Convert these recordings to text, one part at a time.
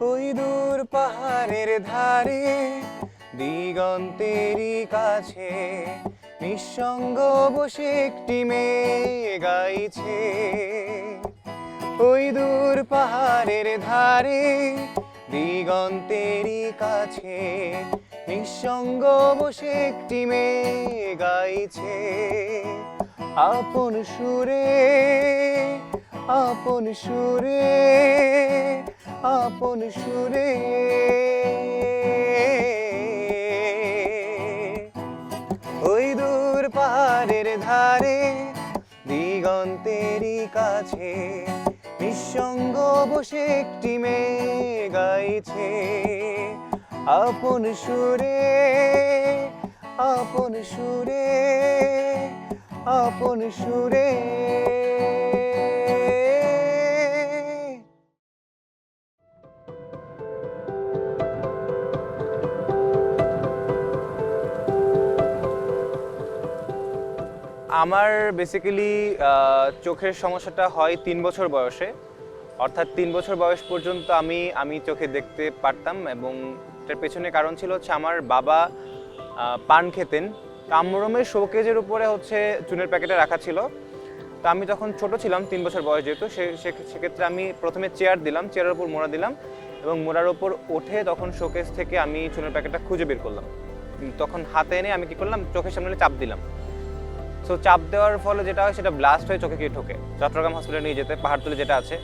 ওই দূর পাহাড়ের ধারে, দিগন্তেরই কাছে, নিঃসঙ্গ বসে একটি মেয়ে গাইছে। ওই দূর পাহাড়ের ধারে, দিগন্তেরই কাছে, নিঃসঙ্গ বসে একটি মেয়ে গাইছে। আপন সুরে আপন সুরে আপন সুরে। ওই দূর পাহাড়ের ধারে, দিগন্তেরই কাছে, নিঃসঙ্গ বসে একটি মেয়ে গাইছে। আপন সুরে আপন সুরে আপন সুরে। আমার বেসিক্যালি চোখের সমস্যাটা হয় তিন বছর বয়সে। অর্থাৎ তিন বছর বয়স পর্যন্ত আমি আমি চোখে দেখতে পারতাম এবং এটার পেছনে কারণ ছিল হচ্ছে আমার বাবা পান খেতেন। কামরমের শোকেজের উপরে হচ্ছে চুনের প্যাকেটে রাখা ছিল। তো আমি তখন ছোট ছিলাম, তিন বছর বয়স যেহেতু সেক্ষেত্রে আমি প্রথমে চেয়ার দিলাম চেয়ারের উপর মোড়া দিলাম এবং মোড়ার উপর উঠে তখন শোকেস থেকে আমি চুনের প্যাকেটটা খুঁজে বের করলাম। তখন হাতে এনে আমি কি করলাম? চোখের সামনে চাপ দিলাম। সো চাপ দেওয়ার ফলে যেটা হয়, সেটা ব্লাস্ট হয়ে চোখে গিয়ে ঠোকে চট্টগ্রাম হসপিটালে নিয়ে যেতে, পাহাড়তলি যেটা আছে।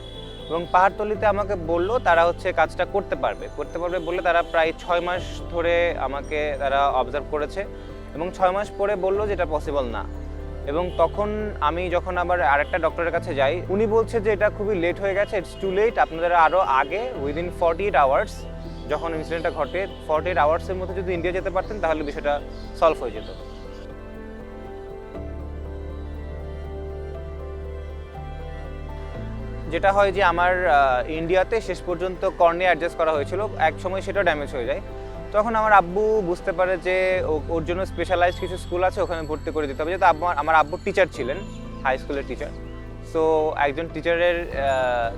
এবং পাহাড়তলিতে আমাকে বলল, তারা হচ্ছে কাজটা করতে পারবে। করতে পারবে বলে তারা প্রায় ছয় মাস ধরে আমাকে তারা অবজার্ভ করেছে এবং ছয় মাস পরে বলল যেটা পসিবল না। এবং তখন আমি যখন আবার আরেকটা ডক্টরের কাছে যাই, উনি বলছে যে এটা খুবই লেট হয়ে গেছে ইটস টু লেট আপনাদের আরও আগে উইদিন ফর্টি এইট আওয়ার্স যখন ইনসিডেন্টটা ঘটে ফর্টি এইট আওয়ার্সের মধ্যে যদি ইন্ডিয়া যেতে পারতেন, তাহলে বিষয়টা সলভ হয়ে যেত। যেটা হয় যে আমার ইন্ডিয়াতে শেষ পর্যন্ত কর্নে অ্যাডজাস্ট করা হয়েছিল। এক সময় সেটা ড্যামেজ হয়ে যায়। তখন আমার আব্বু বুঝতে পারে যে ওর জন্য স্পেশালাইজড কিছু স্কুল আছে, ওখানে ভর্তি করে দিতে হবে। যেহেতু আব্বু, আমার আব্বু টিচার ছিলেন হাই স্কুলের টিচার সো একজন টিচারের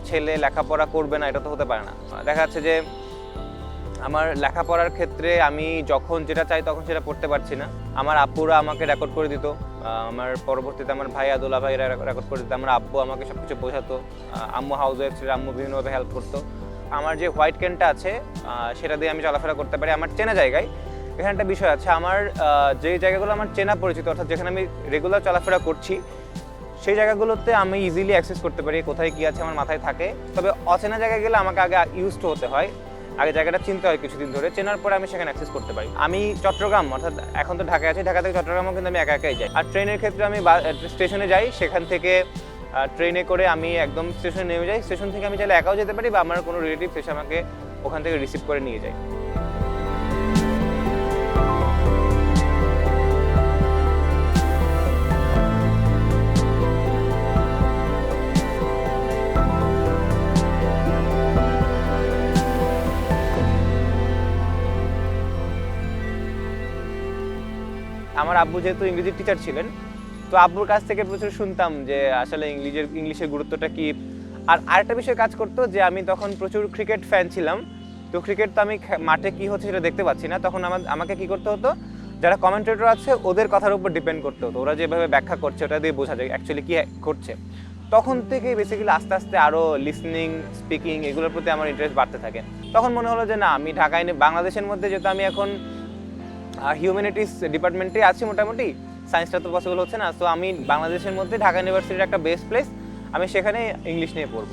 ছেলে লেখাপড়া করবে না, এটা তো হতে পারে না। দেখা যাচ্ছে যে আমার লেখাপড়ার ক্ষেত্রে আমি যখন যেটা চাই তখন সেটা পড়তে পারছি না। আমার আব্বুরা আমাকে রেকর্ড করে দিত। আমার পরবর্তীতে আমার ভাই আদুল্লা ভাইরা রেকর্ড করে দিত। আমার আব্বু আমাকে সব কিছু বোঝাতো আম্মু হাউস ওয়াইফ ছিল, আম্মু বিভিন্নভাবে হেল্প করতো। আমার যে হোয়াইট ক্যানটা আছে সেটা দিয়ে আমি চলাফেরা করতে পারি। আমার চেনা জায়গায় এখানে একটা বিষয় আছে। আমার যে জায়গাগুলো আমার চেনা পরিচিত, অর্থাৎ যেখানে আমি রেগুলার চলাফেরা করছি, সেই জায়গাগুলোতে আমি ইজিলি অ্যাক্সেস করতে পারি। কোথায় কী আছে আমার মাথায় থাকে। তবে অচেনা জায়গায় গেলে আমাকে আগে ইউজ হতে হয়। আগে জায়গাটা চিনতে হয় কিছুদিন ধরে, চেনার পরে আমি সেখানে অ্যাক্সেস করতে পারি। আমি চট্টগ্রাম, অর্থাৎ এখন তো ঢাকায় আছি, ঢাকা থেকে চট্টগ্রামও কিন্তু আমি একা একাই যাই। আর ট্রেনের ক্ষেত্রে আমি স্টেশনে যাই, সেখান থেকে ট্রেনে করে আমি একদম স্টেশনে নেমে যাই। স্টেশন থেকে আমি চাইলে একাও যেতে পারি বা আমার কোনো রিলেটিভ এসে আমাকে ওখান থেকে রিসিভ করে নিয়ে যায়। আমার আব্বু যেহেতু ইংরেজির টিচার ছিলেন, তো আব্বুর কাছ থেকে প্রচুর শুনতাম যে আসলে ইংলিশের ইংলিশের গুরুত্বটা কি। আর আরেকটা বিষয় কাজ করতো যে আমি তখন প্রচুর ক্রিকেট ফ্যান ছিলাম, তো ক্রিকেট তো আমি মাঠে কি হচ্ছে সেটা দেখতে পাচ্ছি না। তখন আমার আমাকে কি করতে হতো, যারা কমেন্টেটর আছে ওদের কথার উপর ডিপেন্ড করতে হতো। ওরা যেভাবে ব্যাখ্যা করছে ওটা দিয়ে বোঝা যায় অ্যাকচুয়ালি কি করছে। তখন থেকে বেসিক্যালি আস্তে আস্তে আরও লিসনিং স্পিকিং এগুলোর প্রতি আমার ইন্টারেস্ট বাড়তে থাকে। তখন মনে হলো যে না, আমি ঢাকায় বাংলাদেশের মধ্যে যেহেতু আমি এখন হিউম্যানিটিস ডিপার্টমেন্টে আছি মোটামুটি। সায়েন্সটা তো পসিবল হচ্ছে না। তো আমি বাংলাদেশের মধ্যে ঢাকা ইউনিভার্সিটির একটা বেস্ট প্লেস আমি সেখানে ইংলিশ নিয়ে পড়ব।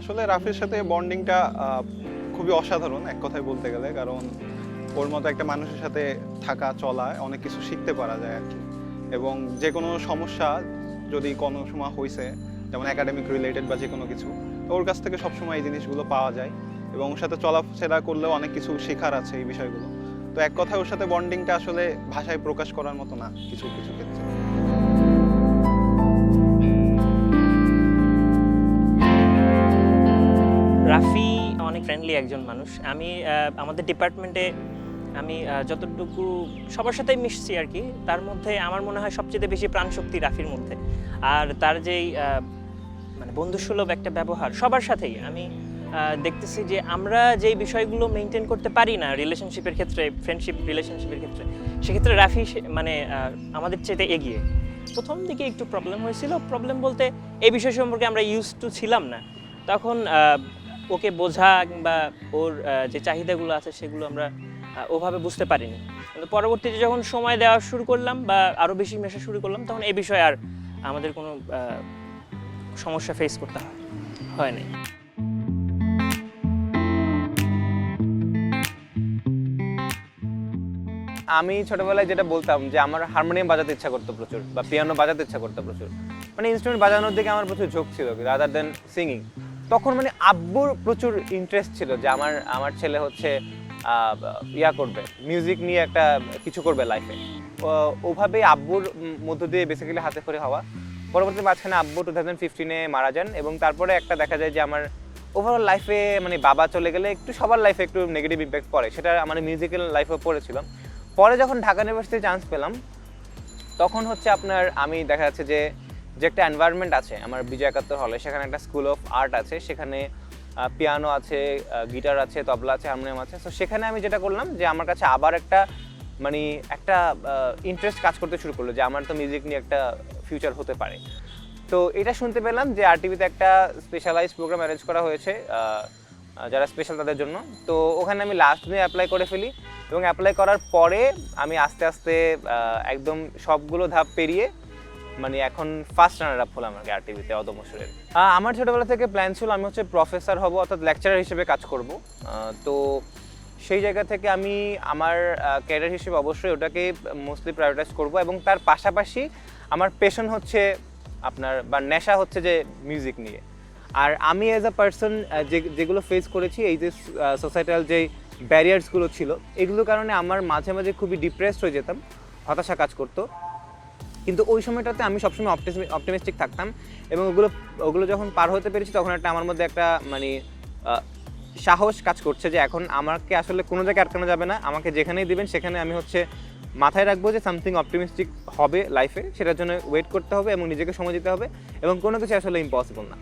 আসলে রাফির সাথে বন্ডিংটা খুবই অসাধারণ, এক কথায় বলতে গেলে। কারণ ওর মতো একটা মানুষের সাথে থাকা, চলা, অনেক কিছু শিখতে পারা যায় আর কি। এবং যে কোনো সমস্যা যদি কোনো সময় হয়েছে যেমন একাডেমিক রিলেটেড বা যে কোনো কিছু ওর কাছ থেকে সবসময় এই জিনিসগুলো পাওয়া যায়। এবং ওর সাথে চলাফেরা করলেও অনেক কিছু শেখার আছে এই বিষয়গুলো। তো এক কথায় ওর সাথে বন্ডিংটা আসলে ভাষায় প্রকাশ করার মতো না কিছু কিছু ক্ষেত্রে। রাফি অনেক ফ্রেন্ডলি একজন মানুষ। আমি আমাদের ডিপার্টমেন্টে আমি যতটুকু সবার সাথেই মিশছি আর কি, তার মধ্যে আমার মনে হয় সবচেয়ে বেশি প্রাণশক্তি রাফির মধ্যে। আর তার যেই মানে বন্ধুসুলভ একটা ব্যবহার সবার সাথেই। আমি দেখতেছি যে আমরা যেই বিষয়গুলো মেনটেন করতে পারি না রিলেশনশিপের ক্ষেত্রে ফ্রেন্ডশিপ রিলেশনশিপের ক্ষেত্রে, সেক্ষেত্রে রাফি মানে আমাদের চেয়ে এগিয়ে। প্রথম দিকে একটু প্রবলেম হয়েছিল। প্রবলেম বলতে এই বিষয় সম্পর্কে আমরা ইউজ টু ছিলাম না। তখন ওকে বোঝা কিংবা ওর যে চাহিদাগুলো আছে সেগুলো আমরা ওভাবে বুঝতে পারিনি। কিন্তু পরবর্তীতে যখন সময় দেওয়া শুরু করলাম বা আরও বেশি মেশা শুরু করলাম, তখন এই বিষয়ে আর আমাদের কোনো সমস্যা ফেস করতে হয় হয় নাই। আমি ছোটবেলায় যেটা বলতাম যে আমার হারমোনিয়াম বাজাতে ইচ্ছা করতো প্রচুর বা পিয়ানো বাজাতে ইচ্ছা করতো প্রচুর। মানে ইনস্ট্রুমেন্ট বাজানোর দিকে আমার প্রচুর ঝোঁক ছিল রাদার দেন সিঙ্গিং তখন মানে আব্বুর প্রচুর ইন্টারেস্ট ছিল যে আমার আমার ছেলে হচ্ছে ইয়া করবে মিউজিক নিয়ে একটা কিছু করবে লাইফে ওভাবেই আব্বুর মধ্য দিয়ে বেসিক্যালি হাতে খড়ি হওয়া। পরবর্তী মাঝখানে আব্বু টু থাউজেন্ড ফিফটিনে মারা যান এবং তারপরে একটা দেখা যায় যে আমার ওভারঅল লাইফে মানে বাবা চলে গেলে একটু সবার লাইফে একটু নেগেটিভ ইম্প্যাক্ট পড়ে, সেটা আমার মিউজিক্যাল লাইফেও পড়েছিলাম। পরে যখন ঢাকা ইউনিভার্সিটি চান্স পেলাম, তখন হচ্ছে আপনার আমি দেখা যাচ্ছে যে যে একটা এনভায়রনমেন্ট আছে, আমার বিজয় একাত্তর হলে সেখানে একটা স্কুল অফ আর্ট আছে, সেখানে পিয়ানো আছে গিটার আছে, তবলা আছে হারমোনিয়াম আছে। তো সেখানে আমি যেটা করলাম যে, আমার কাছে আবার একটা মানে একটা ইন্টারেস্ট কাজ করতে শুরু করল যে, আমার তো মিউজিক নিয়ে একটা ফিউচার হতে পারে। তো এটা শুনতে পেলাম যে আর টিভিতে একটা স্পেশালাইজ প্রোগ্রাম অ্যারেঞ্জ করা হয়েছে যারা স্পেশাল তাদের জন্য। তো ওখানে আমি লাস্ট দিনে অ্যাপ্লাই করে ফেলি। এবং অ্যাপ্লাই করার পরে আমি আস্তে আস্তে একদম সবগুলো ধাপ পেরিয়ে মানে এখন ফার্স্ট রানার আপ হলাম আর কি আরটিভিতে অদমসুরের আমার ছোটোবেলা থেকে প্ল্যান ছিল আমি হচ্ছে প্রফেসর হব, অর্থাৎ লেকচারার হিসেবে কাজ করব। তো সেই জায়গা থেকে আমি আমার ক্যারিয়ার হিসেবে অবশ্যই ওটাকে মোস্টলি প্রায়োরিটাইজ করব এবং তার পাশাপাশি আমার পেশন হচ্ছে আপনার, বা নেশা হচ্ছে যে মিউজিক নিয়ে। আর আমি অ্যাজ আ পার্সন যে, যেগুলো ফেস করেছি, এই যে সোসাইটাল যে ব্যারিয়ার্সগুলো ছিল, এগুলোর কারণে আমার মাঝে মাঝে খুবই ডিপ্রেসড হয়ে যেতাম, হতাশা কাজ করতো। কিন্তু ওই সময়টাতে আমি সবসময় অপটিমিস্টিক থাকতাম এবং ওগুলো ওগুলো যখন পার হতে পেরেছি তখন একটা আমার মধ্যে একটা মানে সাহস কাজ করছে যে এখন আমাকে আসলে কোনো জায়গায় আটকানো যাবে না, আমাকে যেখানেই দিবেন সেখানে আমি হচ্ছে মাথায় রাখব যে সামথিং অপটিমিস্টিক হবে লাইফে সেটার জন্য ওয়েট করতে হবে এবং নিজেকে সময় দিতে হবে এবং কোনো কিছু আসলে ইম্পসিবল না।